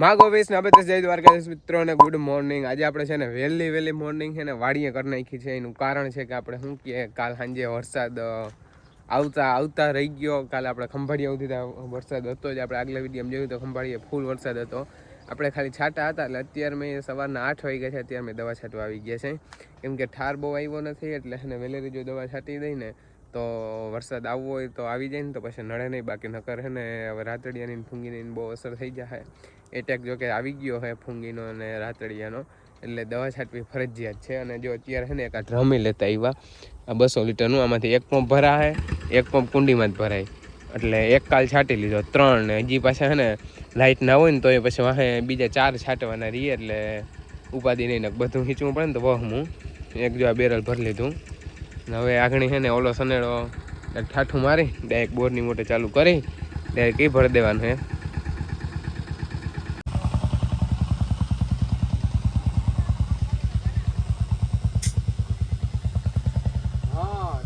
માગો વેસ ને જય દ્વારકાધીશ મિત્રોને ગુડ મોર્નિંગ આજે આપણે છે ને વહેલી વહેલી મોર્નિંગ છે ને વાડીએ કરી નાખી છે. એનું કારણ છે કે આપણે શું કહીએ, કાલ સાંજે વરસાદ આવતા આવતા રહી ગયો. કાલે આપણે ખંભાળિયા સુધી વરસાદ હતો જ. આપણે આગલા વિડીયોમાં જોયું તો ખંભાળીએ ફૂલ વરસાદ હતો. આપણે ખાલી છાંટા હતા એટલે અત્યારે મેં સવારના આઠ વાગ્યા છે. અત્યારે મેં દવા છાંટવા આવી ગયા છે. કેમ કે ઠાર બહુ આવ્યો નથી એટલે છે ને વહેલેરી જો દવા છાંટી દઈને તો વરસાદ આવવો હોય તો આવી જાય ને તો પછી નડે નહીં. બાકી નકર હે ને હવે રાતડિયાની ફૂંગીની બહુ અસર થઈ જાય એટેક જો કે આવી ગયો છે ફૂંગીનો અને રાતડિયાનો, એટલે દવા છાંટવી ફરજિયાત છે. અને જો અત્યારે છે ને એક આ ડ્રમી લેતા આવ્યા, આ બસો લીટરનું, આમાંથી એક પંપ ભરાય, એક પંપ કુંડીમાં જ ભરાય. એટલે એક કાલ છાંટી લીધો, ત્રણ. ને હજી પાછા છે ને લાઇટ ના હોય ને તો એ પછી વાહે બીજા ચાર છાંટવાના રહીએ એટલે ઉપાધિ નહીં. બધું ખીચવું પડે ને તો વહમું. એક જો આ બેરલ ભરી લીધું. હવે આગળ છે ને ઓલો સનેડો ઠાઠું મારી ડાયરેક્ટ બોરની મોટે ચાલુ કરી ડાયરેક્ટ એ ભરી દેવાનું છે.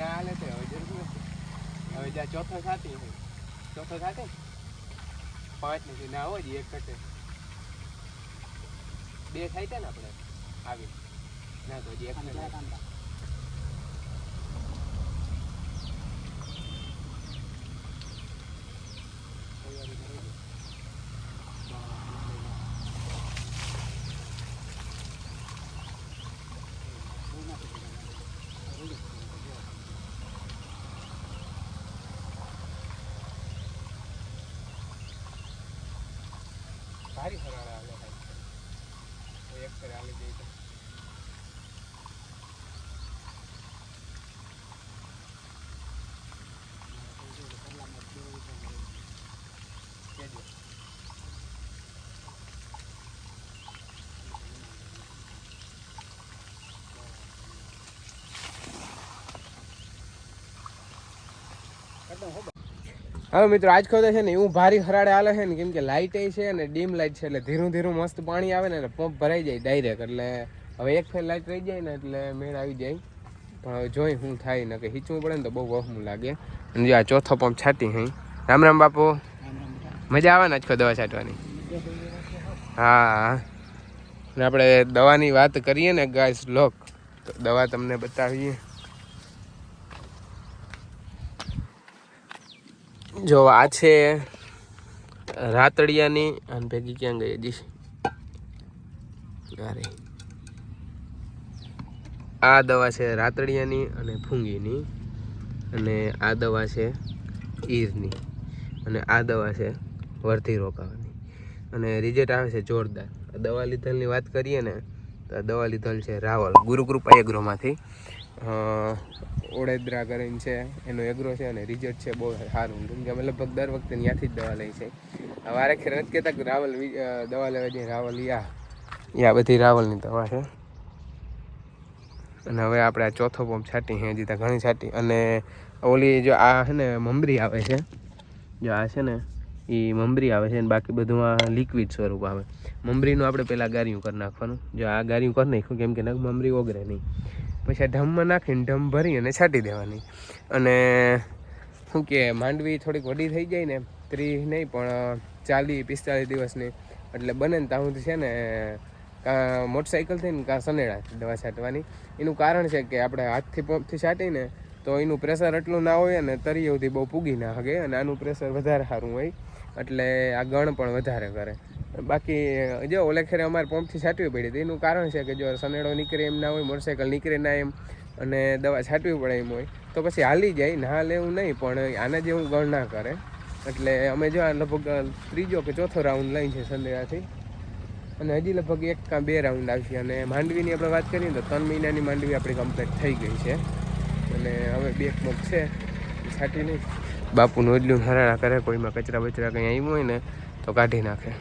તો હવે જરૂર નથી. હવે જ્યાં ચોથો સાથી છે ચોથો સાથે પાંચ નથી ના હોય એક ઘટે. બે થાય ને આપણે? આવી. ના તો એક ઘટે. ભારી ફરાળા હાલે એક ફેર હાલી જાય તો કહેજો. હવે મિત્રો, આજ ખોદે છે ને, એવું ભારી હરાડે હાલે છે ને, કેમ કે લાઇટ છે અને ડીમ લાઇટ છે, એટલે ધીરું ધીરું મસ્ત પાણી આવે ને એટલે પંપ ભરાઈ જાય ડાયરેક્ટ એટલે હવે એક ફેર લાઇટ રહી જાય ને, એટલે મેળ આવી જાય. પણ હવે જોઈ શું થાય, ને કે હીચવું પડે ને તો બહુ વહમું લાગે. અને જો આ ચોથો પંપ છાતી હઈ રામ રામ બાપુ. મજા આવે ને આજ દવા છાંટવાની? હા. ને આપણે દવાની વાત કરીએ ને ગાય લોક તો દવા તમને બતાવીએ. જો આ છે રાતડિયાની અને ભેગી ક્યાં ગઈ હજી? અરે. આ દવા છે રાતડિયાની અને ફૂંગીની અને આ દવા છે ઈરની અને આ દવા છે વર્ધી રોકાવાની અને રિઝલ્ટ આવે છે જોરદાર. દવા લીધલની વાત કરીએ ને તો દવા લીધલ છે રાવલ ગુરુકૃપા એગ્રોમાંથી. ઓળેદરા કરીને છે, એનો એગ્રો છે અને રિઝલ્ટ છે, બહુ સારું. કેમ કે અમે લગભગ દર વખતે ત્યાંથી જ દવા લઈ છે વારે ખેર નથી કહેતા રાવલ દવા લેવા જઈએ, રાવલ યા. યા બધી રાવલની દવા છે. અને હવે આપણે આ ચોથો પંપ છાંટી છે, હજી ત્યાં ઘણી છાંટી. અને ઓલી જો આ છે ને મમરી આવે છે, જો આ છે ને એ મમરી આવે છે અને બાકી બધું આ લિક્વિડ સ્વરૂપ આવે. મમરીનું આપણે પહેલાં ગારિયું કરી નાખવાનું. જો આ ગાર્યું કરી નાખ્યું, કેમ કે મમરી ઓગરે નહીં. પછી આ ઢમમાં નાખીને ઢમ ભરી અને છાંટી દેવાની. અને શું કે, માંડવી થોડીક વડી થઈ જાય ને ત્રીસ નહીં, પણ ચાલીસ, પિસ્તાલીસ દિવસની. એટલે બને ને ત્યાં સુધી છે ને, કાં મોટરસાઇકલ થઈને કાં સનેડા દવા છાંટવાની. એનું કારણ છે કે આપણે હાથથી પંપથી છાંટીને, તો એનું પ્રેશર એટલું ના હોય અને સુધી બહુ પૂગી ના શકે અને આનું પ્રેશર વધારે સારું હોય. એટલે આ ગણ પણ વધારે કરે. બાકી, જો, ઓલે ખેરે અમારે પંપથી છાંટવી પડી હતી. એનું કારણ છે કે જો સનેડો નીકળે એમ ના હોય મોટરસાઇકલ નીકળે ના એમ, અને દવા છાંટવી પડે એમ હોય, તો પછી હાલી જાય. ના લેવું નહીં, પણ આના જેવું ગણ ના કરે. એટલે અમે જો આ લગભગ ત્રીજો કે ચોથો રાઉન્ડ લઈ છે સંદેડાથી અને હજી લગભગ એક કાં બે રાઉન્ડ આવશે. અને માંડવીની આપણે વાત કરીએ તો ત્રણ મહિનાની માંડવી આપણી કમ્પ્લીટ થઈ ગઈ છે. અને હવે બે મગ છે. છાંટી નહીં. બાપુનું એટલું હરાણા કરે, કોઈમાં કચરા બચરા કંઈ આવ્યું હોય ને, તો કાઢી નાખે.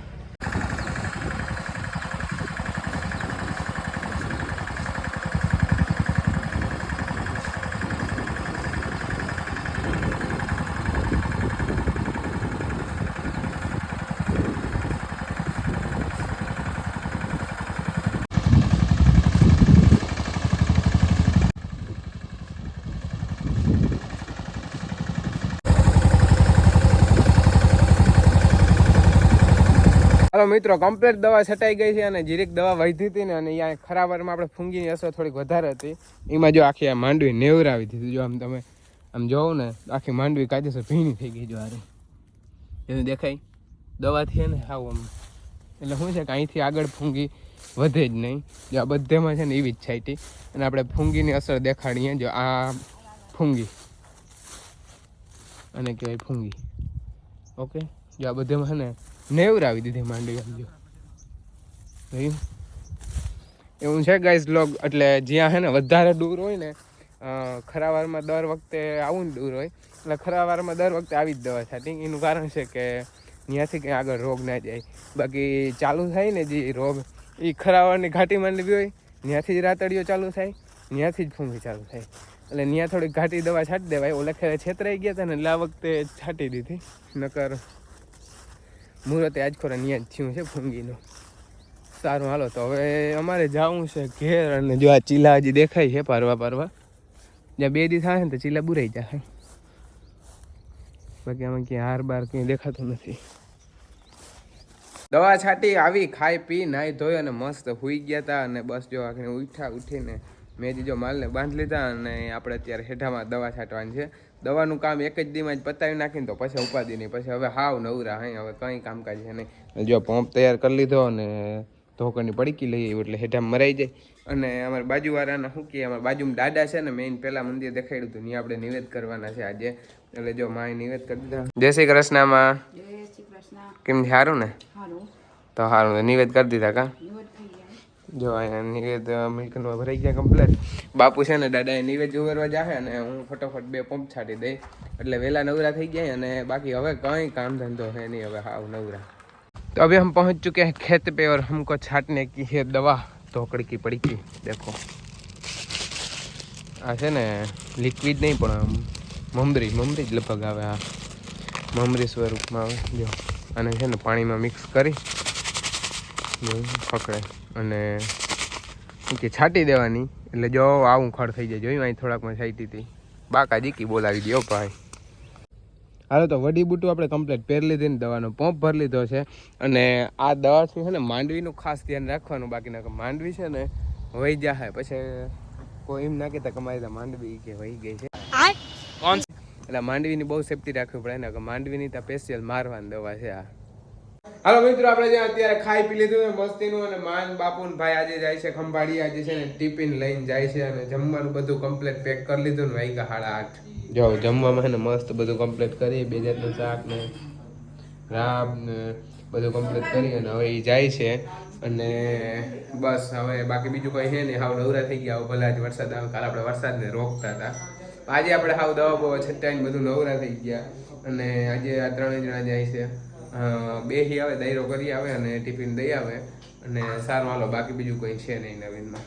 હાલો મિત્રો કમ્પ્લેટ દવા છટાઈ ગઈ છે અને જીરીક દવા વધી હતી ને અને અહીંયા ખરાબરમાં આપણે ફૂંગીની અસર થોડીક વધારે હતી. એમાં જો આખી આ માંડવી નેવરાવી દીધી. જો આમ તમે આમ જોવો ને, આખી માંડવી કાયદેસર ભીની થઈ ગઈ જો આરે એને દેખાય? દવાથી ને હાવ આમ. એટલે શું છે કે અહીંથી આગળ ફૂંગી વધે જ નહીં. જો આ બધેમાં છે ને એવી જ છાંટી. અને આપણે ફૂંગીની અસર દેખાડીએ. જો આ ફૂંગી. અને કહેવાય ફૂંગી. ઓકે? જો આ બધેમાં છે ને નેવરાવી દીધી માંડવી આમ જો. જોયું? એવું છે ગાઈઝ લોગ એટલે જ્યાં હે ને વધારે દૂર હોય ને ખરા ખરાવારમાં દર વખતે આવું દૂર હોય. એટલે ખરાવારમાં દર વખતે આવી જ દવા થતી એનું કારણ છે કે ત્યાંથી કંઈ આગળ રોગ ના જાય. બાકી ચાલુ થાય ને જે રોગ એ ખરાવારની ઘાટી માંડવી હોય ત્યાંથી જ રાતડીઓ ચાલુ થાય ત્યાંથી જ ફૂંગી ચાલુ થાય. એટલે ત્યાં થોડીક ઘાટી દવા છાંટી દેવાય. ઓલખે ખેરે છેતરાઈ ગયા હતા ને એટલે આ વખતે છાંટી દીધી. નકર મુહૂર્તે આજ ખોરા નિયાજ થયું છે ફૂંગીનું સારું, હાલો, તો હવે અમારે જવું છે ઘેર અને જો આ ચીલા હજી દેખાય છે પારવા પારવા. જ્યાં બે દી થાય ને તો ચીલા બુરાઈ જાય બાકી આમાં ક્યાં હાર બાર ક્યાંય દેખાતું નથી. દવા છાંટી, આવી, ખાઈ, પી નાહી ધોઈ અને મસ્ત હુઈ ગયા હતા અને બસ જો આખને ઉઠા ઉઠીને મેં જીજો માલને બાંધી લીધા અને આપણે અત્યારે હેઠામાં દવા છાંટવાની છે. દવાનું કામ એક જ દીમાં જ પતાવી નાખીને તો પછી ઉપાધિ નહીં. પછી હવે હાવ નવરા હઈ હવે કંઈ કામકાજ છે નહીં. જો પંપ તૈયાર કરી લીધો અને ધોકરની પડીકી લઈ એટલે હેઠામાં મરાઈ જાય. અને અમારા બાજુવાળાના શું કહીએ અમારા બાજુમાં દાદા છે ને મેં પહેલાં મંદિર દેખાડ્યું હતું ત્યાં આપણે નિવેદ કરવાના છે આજે. એટલે જો માએ નિવેદ કરી દીધા. જય શ્રી કૃષ્ણમાં. કેમ સારું ને? તો સારું નિવેદ કરી દીધા કા? જો અહીંયા નિવેદ મિલ્કનમાં ભરાઈ ગયા કમ્પ્લેટ બાપુ છે ને દાદાએ નિવેદ ઉમેરવા જાહે અને હું ફટોફટ બે પંપ છાંટી દઈ એટલે વહેલા નવરા થઈ ગયા અને બાકી હવે કંઈ કામ ધંધો है नहीं હવે હાવ નવરા तो अभी हम पहुंच चुके हैं खेत पे और हमको छाटने की है दवा धोकड़ की पड़ी की देखो આ છે ને લિક્વિડ નહીં પણ આમ મમરી મમરી જ લગભગ આવે આ મમરી સ્વરૂપમાં આવે જો અને છે ને પાણીમાં મિક્સ કરી જો પકડે. અને શું કે છાંટી દેવાની. એટલે જો આવું ખડ થઈ જાય. જોયું? અહીં થોડાકમાં છાંટી હતી. બાકા જીકી બોલાવી દો ભાઈ. હાલો તો વડી બુટું આપણે કમ્પ્લીટ પહેરી લીધી ને દવાનો પંપ ભરી લીધો છે. અને આ દવાથી છે ને માંડવીનું ખાસ ધ્યાન રાખવાનું. બાકી ના માંડવી છે ને વહી જાય પછી કોઈ એમ ના કહેતા કે અમારી તો માંડવી કે વહી ગઈ છે. એટલે માંડવીની બહુ સેફટી રાખવી પડે ને કે માંડવીની તો સ્પેશિયલ મારવાની દવા છે આ. હાલો મિત્રો, આપણે જ્યાં અત્યારે ખાઈ પી લીધું છે, મસ્તીનું, અને માન બાપુ ભાઈ આજે જાય છે ખંભાળી, આજે છે ને ટિફિન લઈને જાય છે અને જમવાનું બધું કમ્પ્લીટ પેક કરી લીધું ને વાગ્યા સાડા આઠ. જો, જમવામાં ને મસ્ત બધું કમ્પ્લીટ કરી, બે જાતનું શાક ને રાબ ને બધું કમ્પ્લીટ કરી અને હવે એ જાય છે. અને બસ, હવે બાકી બીજું કંઈ છે નહીં. હાવ નવરા થઈ ગયા ભલે આજે વરસાદ આવે, કાલે આપણે વરસાદને રોકતા હતા. આજે આપણે હાવ દવા બવા છટાઈને બધું નવરા થઈ ગયા. અને આજે આ ત્રણેય જણા જાય છે. બેહી આવે દાયરો કરી આવે અને ટિફિન દઈ આવે અને સારું, હાલો, બાકી બીજું કંઈ છે નહીં નવીનમાં.